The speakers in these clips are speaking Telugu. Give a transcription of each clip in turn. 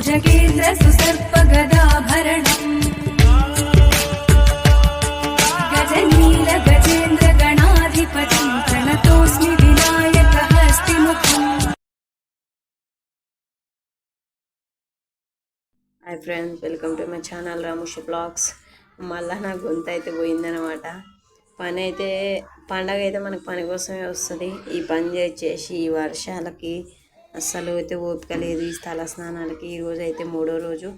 Hi friends welcome to my channel Ramush blogs. మళ్ళీ నా గొంతు అయితే పోయిందనమాట పని అయితే పండగ అయితే మనకు పని కోసమే వస్తుంది. ఈ పని చేసి ఈ వర్షాలకి అస్సలు అయితే ఓపిక లేదు ఈ స్థల స్నానాలకి. ఈ అయితే మూడో రోజు.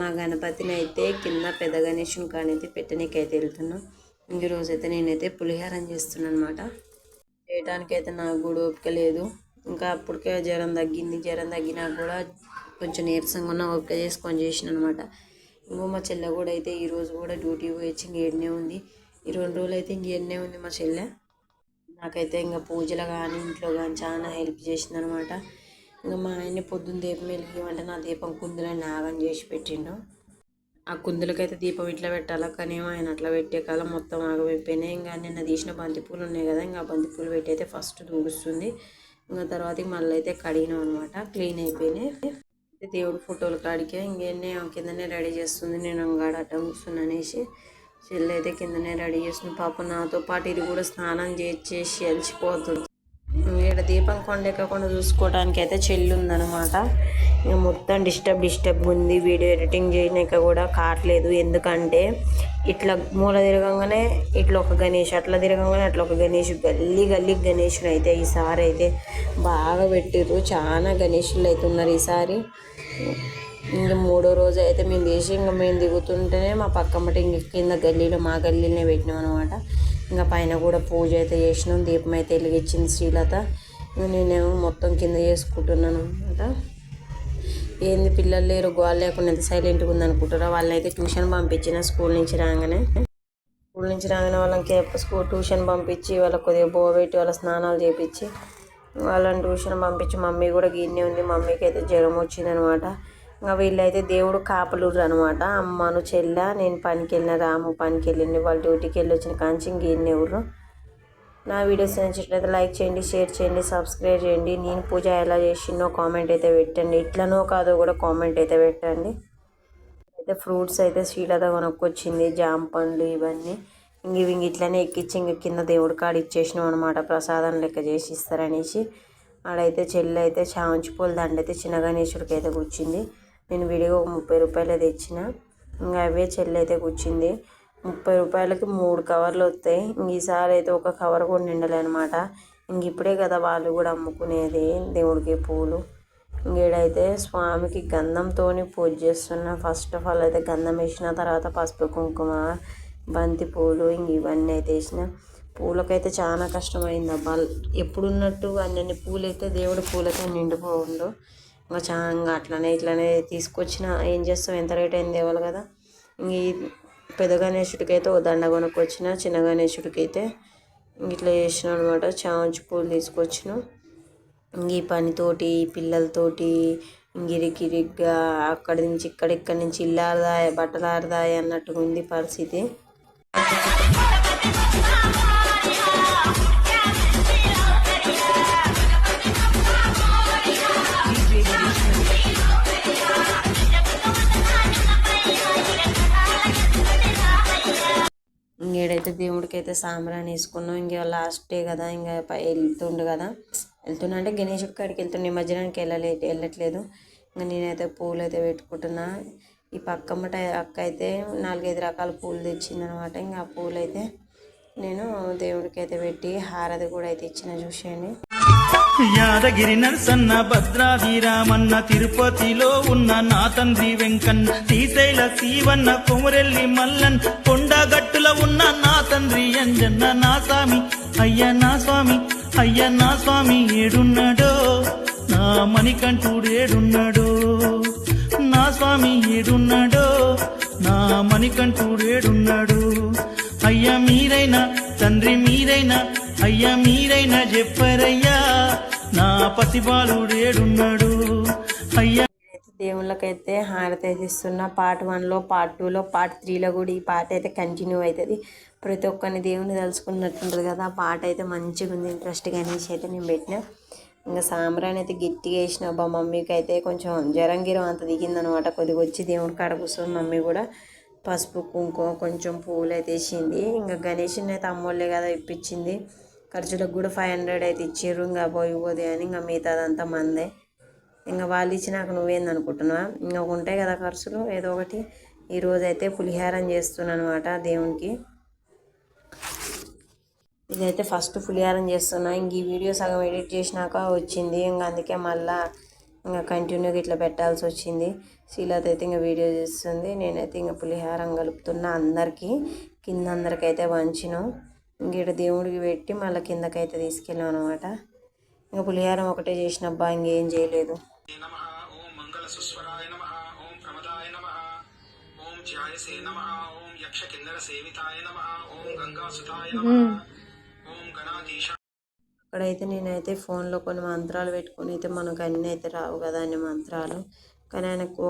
మా గణపతిని అయితే కింద పెద్ద గణేషుని కానైతే పెట్టనీకి అయితే వెళ్తున్నాం. ఈ రోజు అయితే నేనైతే పులిహారం చేస్తున్నాను అనమాట చేయడానికి అయితే నాకు కూడా ఓపిక లేదు. ఇంకా అప్పటికే జ్వరం తగ్గింది. జ్వరం తగ్గినా కూడా కొంచెం నీరసంగా ఉన్న ఓపిక చేసుకొని చేసిన అనమాట ఇంకో మా చెల్లె కూడా అయితే ఈరోజు కూడా డ్యూటీ పోయి వచ్చి ఇంకేడనే ఉంది. ఈ రెండు రోజులు అయితే ఇంకేడనే ఉంది మా చెల్లె. నాకైతే ఇంకా పూజలు కానీ ఇంట్లో కానీ చాలా హెల్ప్ చేసింది అనమాట ఇంకా మా ఆయన్ని పొద్దున్న దీపం వెలిగిమంటే నా దీపం కుందులని నాగం చేసి పెట్టిండు. ఆ కుందులకైతే దీపం ఇట్లా పెట్టాలా? కానీ ఆయన అట్లా పెట్టే కాలం మొత్తం ఆగమైపోయినాయి. ఇంకా నిన్న తీసిన బంతిపూలు ఉన్నాయి కదా ఇంకా బంతిపూలు పెట్టి అయితే ఫస్ట్ దూడుస్తుంది ఇంకా తర్వాత మళ్ళీ అయితే కడిగినాం అనమాట క్లీన్ అయిపోయినాయి. దేవుడి ఫోటోలు కాడికే ఇంకేనే కిందనే రెడీ చేస్తుంది. నేను అంగాడ అట్ట అనేసి చెల్లి అయితే కిందనే రెడీ చేస్తుంది. పాప నాతో పాటు ఇది కూడా స్నానం చేసి అలసిపోతుంది. ఇక్కడ దీపం కొండెక్కకుండా చూసుకోవడానికి అయితే చెల్లి ఉందన్నమాట ఇక మొత్తం డిస్టర్బ్ డిస్టర్బ్ ఉంది. వీడియో ఎడిటింగ్ చేయడానికి కూడా కావట్లేదు. ఎందుకంటే ఇట్లా మూల తిరగంగానే ఇట్లా ఒక గణేష్ అట్లా తిరగంగానే అట్లా ఒక గణేష్ గల్లీ గల్లీ గణేషులు అయితే ఈసారి అయితే బాగా పెట్టిర్రు. చాలా గణేషులు అయితే ఉన్నారు ఈసారి ఇంక మూడో రోజు అయితే మేము తీసి ఇంకా మేము దిగుతుంటేనే మా పక్కమ్మటి ఇంక కింద గల్లీలో మా గల్లీలోనే పెట్టినాం అనమాట ఇంకా పైన కూడా పూజ అయితే చేసినాం దీపం అయితే వెలిగించింది శ్రీలత. నేనేమో మొత్తం కింద చేసుకుంటున్నాను అనమాట ఏంది పిల్లలు లేరు గోల్ లేకుండా ఎంత సైలెంట్గా ఉంది వాళ్ళని అయితే ట్యూషన్ పంపించిన స్కూల్ నుంచి రాగానే. స్కూల్ నుంచి రాగానే వాళ్ళకి స్కూల్ ట్యూషన్ పంపించి వాళ్ళకి కొద్దిగా బోబెట్టి వాళ్ళ స్నానాలు చేపించి వాళ్ళని ట్యూషన్ పంపించి మమ్మీ కూడా గిన్నె ఉంది మమ్మీకి అయితే జ్వరం వచ్చిందనమాట ఇంకా వీళ్ళైతే దేవుడు కాపలుర్రు అనమాట అమ్మను చెల్ల నేను పనికి వెళ్ళిన రాము పనికి వెళ్ళింది వాళ్ళు డ్యూటీకి వెళ్ళి వచ్చిన కాంచి గిన్నె ఊరు నా వీడియోస్ నచ్చినట్లయితే లైక్ చేయండి షేర్ చేయండి సబ్స్క్రైబ్ చేయండి. నేను పూజ ఎలా చేసిందో కామెంట్ అయితే పెట్టండి. ఇట్లనో కాదో కూడా కామెంట్ అయితే పెట్టండి. అయితే ఫ్రూట్స్ అయితే శ్రీలత కొనుక్కొచ్చింది జామ పండ్లు ఇవన్నీ. ఇంక ఇవి ఇంక ఇట్లనే ఎక్కించి ఇంక కింద దేవుడి కాడ ఇచ్చేసినాం అనమాట ప్రసాదం లెక్క చేసి ఇస్తారనేసి. ఆడైతే చెల్లి అయితే చామంచి పూల దండ అయితే చిన్న గణేశుడికి అయితే కూర్చుంది. నేను విడిగా ఒక ముప్పై రూపాయలు తెచ్చిన. ఇంకా అవే చెల్లి అయితే కూర్చుంది. ముప్పై రూపాయలకి మూడు కవర్లు వస్తాయి. ఇంక ఈసారి అయితే ఒక కవర్ కూడా నిండలే అనమాట ఇంక ఇప్పుడే కదా వాళ్ళు కూడా అమ్ముకునేది దేవుడికి పూలు. ఇంకేడైతే స్వామికి గంధంతో పూజ చేస్తున్నా. ఫస్ట్ ఆఫ్ ఆల్ అయితే గంధం వేసిన తర్వాత పసుపు కుంకుమ బంతి పూలు ఇంక ఇవన్నీ అయితే వేసిన. పూలకైతే చాలా కష్టమైంది అబ్బా. ఎప్పుడున్నట్టు అన్నీ పూలు అయితే దేవుడు పూలతో నిండిపోఉండు ఇంకా చాలా అట్లనే ఇట్లనే తీసుకొచ్చిన ఏం చేస్తాం? ఎంత రేట్ అయింది ఇవ్వాలి కదా? ఇంక ఈ పెద్ద గణేశుడికి అయితే ఓ దండ కొనుక్కొచ్చిన చిన్న గణేశుడికి అయితే ఇట్లా చేసిన అనమాట చామంతి పూలు తీసుకొచ్చిన. ఇంక ఈ పనితోటి పిల్లలతోటి ఇంగిరికిరిగ్గా అక్కడి నుంచి ఇక్కడ ఇక్కడి నుంచి ఇల్లు బట్టలారదాయ బట్టలు ఆరదాయ అన్నట్టుగా ఉంది పరిస్థితి. అయితే సాంబ్రాన్ని వేసుకున్నాం. ఇంకా లాస్ట్ డే కదా ఇంకా వెళ్తుండు కదా. వెళ్తున్నా అంటే గణేష్ కాడికి వెళ్తున్నా నిమజ్జనానికి వెళ్ళలే వెళ్ళట్లేదు. ఇంకా నేనైతే పూలు అయితే పెట్టుకుంటున్నా. ఈ పక్కమ్మట అక్క అయితే నాలుగైదు రకాల పూలు తెచ్చిందనమాట. ఇంకా ఆ పూలు అయితే నేను దేవుడికి అయితే పెట్టి హారతి కూడా అయితే ఇచ్చిన చూసేయండి. యాదగిరి నరసన్న భద్రాది రామన్న తిరుపతిలో ఉన్న నా తండ్రి వెంకన్న శ్రీశైల శివన్న కొమురెల్లి మల్లన్ కొండగట్టుల ఉన్న నా తండ్రి అంజన్న నా స్వామి అయ్య నా స్వామి అయ్య నా స్వామి ఏడున్నాడో? నా మణికంఠుడు ఏడున్నాడో? నా స్వామి ఏడున్నాడో? నా మణికంఠుడు ఏడున్నాడు? అయ్యా మీరైనా తండ్రి మీరైనా అయ్యా మీరైనా చెప్పరయ్యా నా పసిబాలుడు ఏడున్నాడు. అయ్యా. అయితే దేవుళ్ళకైతే హారతి అయితే ఇస్తున్న పార్ట్ వన్లో పార్ట్ టూలో పార్ట్ త్రీలో కూడా ఈ పాట అయితే కంటిన్యూ అవుతుంది. ప్రతి ఒక్కరిని దేవుని తలుచుకున్నట్టుంటుంది కదా ఆ పాట అయితే మంచిగా ఉంది. ఇంట్రెస్ట్గా అనేసి అయితే నేను పెట్టిన. ఇంకా సాంబ్రాన్ అయితే గట్టిగా వేసిన అబ్బా మమ్మీకి అయితే కొంచెం జ్వరం గిరం అంత దిగిందనమాట. కొద్దిగా వచ్చి దేవుడి కాడ కూర్చొని మమ్మీ కూడా పసుపు కుంకుమ కొంచెం పూలు అయితే వేసింది. ఇంకా గణేష్ని అయితే అమ్మోళ్ళే కదా ఇప్పించింది. ఖర్చులకు కూడా ఫైవ్ హండ్రెడ్ అయితే ఇచ్చిర్రు. ఇంకా పోయి పోతే అని ఇంకా మిగతాదంతా మందే. ఇంకా వాళ్ళు ఇచ్చినాక నువ్వేంది అనుకుంటున్నావా ఇంకా ఉంటాయి కదా ఖర్చులు. ఏదో ఒకటి ఈరోజు అయితే పులిహారం చేస్తున్నాను అనమాట దేవునికి. ఇదైతే ఫస్ట్ పులిహారం చేస్తున్నా. ఇంక ఈ వీడియో సగం ఎడిట్ చేసినాక వచ్చింది. ఇంకా అందుకే మళ్ళా ఇంకా కంటిన్యూగా ఇట్లా పెట్టాల్సి వచ్చింది. శీలత అయితే ఇంకా వీడియో చేస్తుంది. నేనైతే ఇంకా పులిహారం కలుపుతున్నా అందరికీ. కింద అందరికైతే వంచినాం. ఇంక ఇక్కడ దేవుడికి పెట్టి మళ్ళీ కిందకైతే తీసుకెళ్ళాం అనమాట ఇంకా పులిహారం ఒకటే చేసినబ్బా ఇంకేం చేయలేదు నమ ఓం మంగళసుస్వరాయ నమ ఓం ప్రమదాయ నమ ఓం ధ్యాయసే నమ ఓం యక్ష కిన్నర సేవితాయ నమ ఓం గంగాసుతాయ నమ ఓం గణాధీశ ఇక్కడైతే నేనైతే ఫోన్లో కొన్ని మంత్రాలు పెట్టుకొని అయితే మనకు అన్నీ అయితే రావు కదా అన్ని మంత్రాలు. కానీ ఆయనకు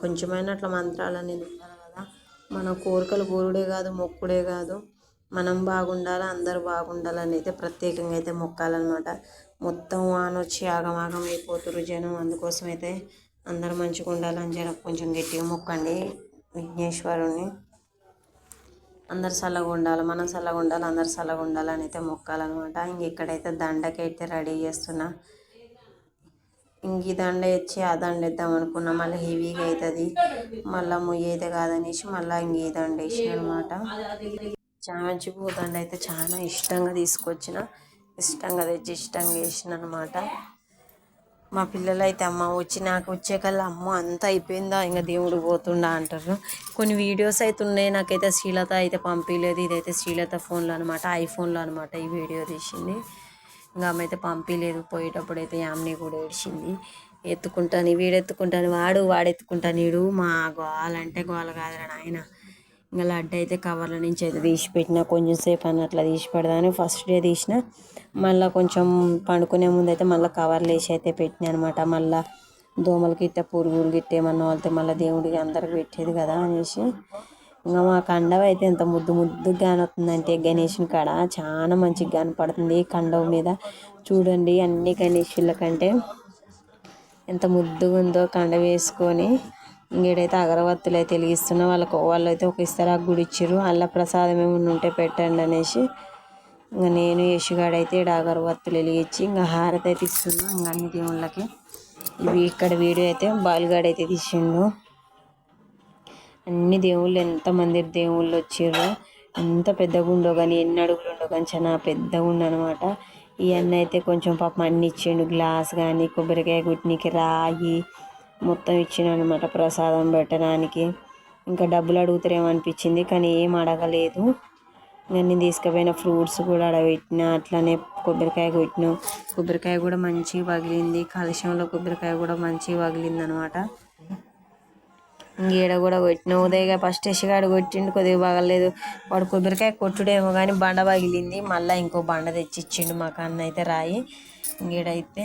కొంచెమైనా అట్లా మంత్రాలు అనేది ఉండాలి కదా. మన కోరికలు కోరుడే కాదు మొక్కుడే కాదు. మనం బాగుండాలి అందరూ బాగుండాలని అయితే ప్రత్యేకంగా అయితే మొక్కాలన్నమాట. మొత్తం వాన వచ్చి ఆగమాగం అయిపోతురు జనం. అందుకోసం అయితే అందరూ మంచిగా ఉండాలని జర కొంచెం గట్టిగా మొక్కండి విఘ్నేశ్వరుని అందరు చల్లగా ఉండాలి మనం చల్లగా ఉండాలి అందరు చల్లగా ఉండాలని అయితే మొక్కాలన్నమాట. ఇంక ఇక్కడైతే దండకైతే రెడీ చేస్తున్నా. ఇంక ఈ దండ ఇచ్చి ఆ దండ ఇద్దాం అనుకున్నా. మళ్ళీ హెవీగా అవుతుంది మళ్ళీ ముయ్యి అయితే కాదనేసి మళ్ళీ ఇంక ఈ దండ వేసిన అనమాట చామంతి పూదండ అయితే చాలా ఇష్టంగా తీసుకొచ్చిన. ఇష్టంగా తెచ్చి ఇష్టంగా వేసిన అనమాట మా పిల్లలు అయితే అమ్మ వచ్చి నాకు వచ్చే కల్లా అమ్మ అంతా అయిపోయిందా ఇంకా దేవుడు పోతుండా అంటారు. కొన్ని వీడియోస్ అయితే ఉన్నాయి. నాకైతే శ్రీలత అయితే పంపించలేదు ఇదైతే శ్రీలత ఫోన్లో అనమాట ఐఫోన్లో అనమాట ఈ వీడియో తీసింది. ఇంకా ఆమె అయితే పంపించలేదు పోయేటప్పుడు అయితే యామ్ని కూడా ఏడ్చింది. ఎత్తుకుంటాను వీడెత్తుకుంటాను వాడు వాడెత్తుకుంటాను వీడు మా గోవాలంటే గోల కాదురా నాయన. ఇంకా లడ్డు అయితే కవర్ల నుంచి అయితే తీసి పెట్టిన కొంచెం సేపు అన్నట్లా తీసి పెడదాను ఫస్ట్ డే తీసిన. మళ్ళీ కొంచెం పండుకునే ముందు అయితే మళ్ళీ కవర్లు వేసి అయితే పెట్టిన అనమాట మళ్ళీ దోమలకి ఇట్ట పురుగులు గిట్ట ఏమన్నా వాళ్ళతో మళ్ళీ దేవుడికి అందరికి పెట్టేది కదా అనేసి. ఇంకా మా కండవ అయితే ఎంత ముద్దు ముద్దు కానొస్తుందంటే గణేషుని కాడ చాలా మంచిగా కనపడుతుంది కండవ మీద. చూడండి అన్ని గణేషుల కంటే ఎంత ముద్దుగా ఉందో కండ వేసుకొని. ఇంకేడైతే అగరవత్తులు అయితే వెలిగిస్తున్నా వాళ్ళకు వాళ్ళు అయితే ఒక ఇస్తారా గుడి ఇచ్చారు అలా ప్రసాదం ఏమైనా ఉంటే పెట్టండి అనేసి ఇంకా నేను యశుగాడు అయితే ఈడ అగరవత్తులు వెలిగించి ఇంకా హారతి అయితే ఇస్తున్నా ఇంకా అన్ని దేవుళ్ళకి. ఇవి ఇక్కడ వీడియో అయితే బాలుగాడు అయితే తీసిండు. అన్ని దేవుళ్ళు ఎంతమంది దేవుళ్ళు వచ్చారు ఎంత పెద్దగా ఉండో కానీ ఎన్ని అడుగులు ఉండో కానీ చాలా పెద్దగా ఉండనమాట ఇవన్నీ అయితే కొంచెం పాపం అన్ని ఇచ్చిండు. గ్లాస్ కానీ కొబ్బరికాయ గుట్నికి రాగి మొత్తం ఇచ్చిండు అనమాట ప్రసాదం పెట్టడానికి. ఇంకా డబ్బులు అడుగుతారేమో అనిపించింది కానీ ఏం అడగలేదు. నేను తీసుకుపోయిన ఫ్రూట్స్ కూడా అడగబెట్టిన అట్లనే కొబ్బరికాయ కొట్టిన. కొబ్బరికాయ కూడా మంచిగా పగిలింది. కలుషంలో కొబ్బరికాయ కూడా మంచిగా పగిలింది అనమాట ఇంకేడ కూడా కొట్టిన. ఉదయగా ఫస్ట్ ఎసిగాడు కొట్టిండు కొద్దిగా పగలేదు వాడు కొబ్బరికాయ కొట్టుడేమో కానీ బండ పగిలింది. మళ్ళీ ఇంకో బండ తెచ్చిచ్చిండు మాకు అన్న అయితే రాయి. ఇంకేడైతే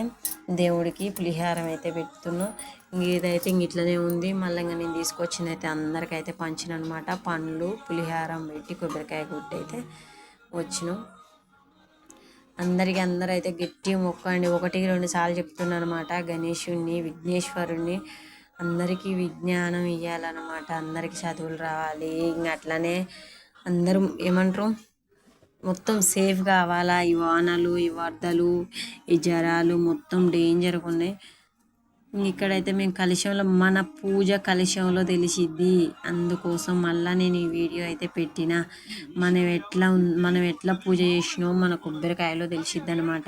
దేవుడికి పులిహారం అయితే పెడుతున్నాం. ఇంకేదైతే ఇంక ఇట్లనే ఉంది మళ్ళీ ఇంకా నేను తీసుకొచ్చింది అయితే అందరికైతే పంచిన అనమాట పండ్లు పులిహారం పెట్టి కొబ్బరికాయ కొట్టి అయితే వచ్చినాం. అందరికి అందరూ అయితే గట్టి మొక్కండి ఒకటి రెండు సార్లు చెప్తున్నాను అనమాట గణేషుణ్ణి విఘ్నేశ్వరుణ్ణి అందరికీ విజ్ఞానం ఇవ్వాలన్నమాట అందరికీ చదువులు రావాలి. ఇంకా అట్లనే అందరూ ఏమంటారు? మొత్తం సేఫ్ కావాలా? ఈ వానలు ఈ వరదలు ఈ జ్వరాలు మొత్తం డేంజర్గా ఉన్నాయి. ఇక్కడైతే మేము కలుషంలో మన పూజ కలుషంలో తెలిసిద్ది. అందుకోసం మళ్ళీ నేను ఈ వీడియో అయితే పెట్టిన. మనం ఎట్లా మనం ఎట్లా పూజ చేసినామో మన కొబ్బరికాయలో తెలిసిద్ది అనమాట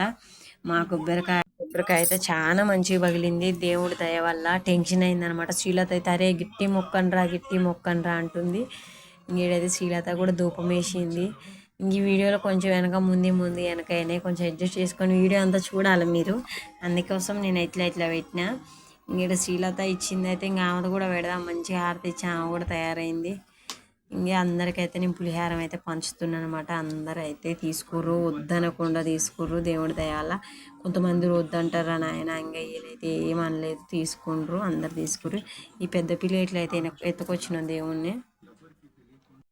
మా కొబ్బరికాయ కొబ్బరికాయ అయితే చాలా మంచిగా పగిలింది. దేవుడి దయ వల్ల టెన్షన్ అయిందనమాట శ్రీలత అయితే అరే గిట్టి మొక్కనరా గిట్టి మొక్కనరా అంటుంది. ఇంకేడైతే శ్రీలత కూడా ధూపం వేసింది. ఈ వీడియోలో కొంచెం వెనక ముందు ముందు వెనకైనా కొంచెం అడ్జస్ట్ చేసుకొని వీడియో అంతా చూడాలి మీరు. అందుకోసం నేను ఇట్లా ఇట్లా పెట్టిన. ఇక్కడ శ్రీలత ఇచ్చింది అయితే ఇంకా ఆమె కూడా పెడదాం. మంచిగా హారతి ఇచ్చి ఆమె కూడా తయారైంది. ఇంకా అందరికైతే నేను పులిహారం అయితే పంచుతున్నాను అనమాట అందరూ అయితే తీసుకుర్రు వద్దనకుండా తీసుకుర్రు దేవుడి దయాల. కొంతమంది వద్దంటారు నాయన? ఇంకా వీళ్ళైతే ఏమనలేదు. తీసుకుండ్రు అందరు తీసుకుర్రు. ఈ పెద్ద పిల్ల ఇట్లయితే ఎత్తుకొచ్చిన దేవుణ్ణి.